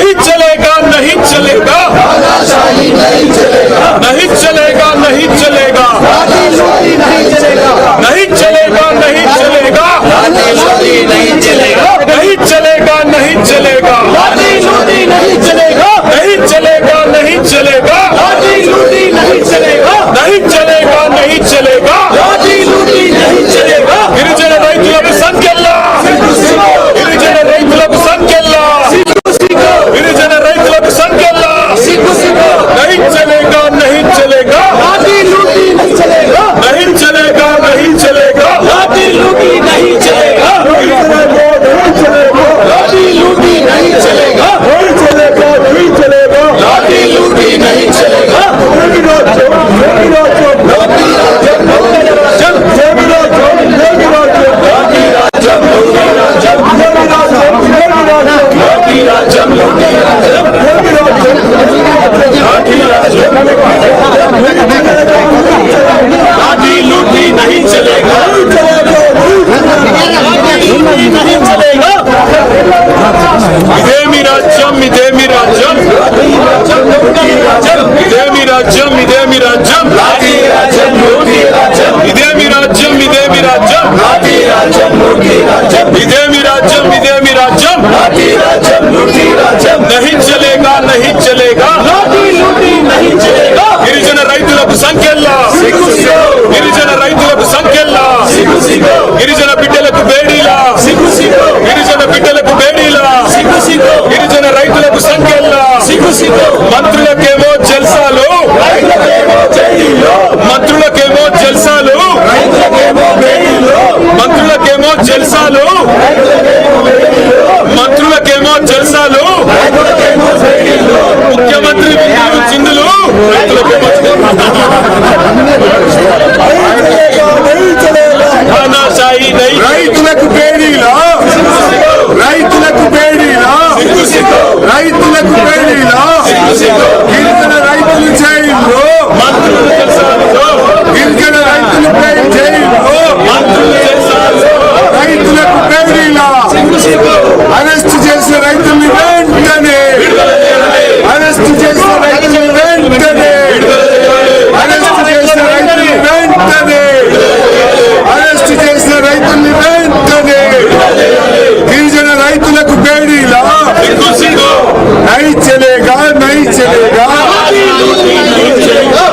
நீச்சலை ఇదేమి రాజ్యం? ఇదేమి రాజ్యం? ఇదేమి రాజ్యం? ఇదేమి రాజ్యం? ఇదేమి రాజ్యం? ఇదేమి రాజ్యం? ఇదేమి రాజ్యం? ఇదేమి రాజ్యం? నహి చలేగా నహి చలేగా గిరిజన రైతులకు సంఖ్యల మంత్రులకేమో జల్సాలు. మంత్రులకేమో జల్సాలు. మంత్రులకేమో జల్సాలు. మంత్రులకేమో జల్సాలు. ముఖ్యమంత్రి చిందులు. రైతులకు పేరీలా চলেগা চলেগা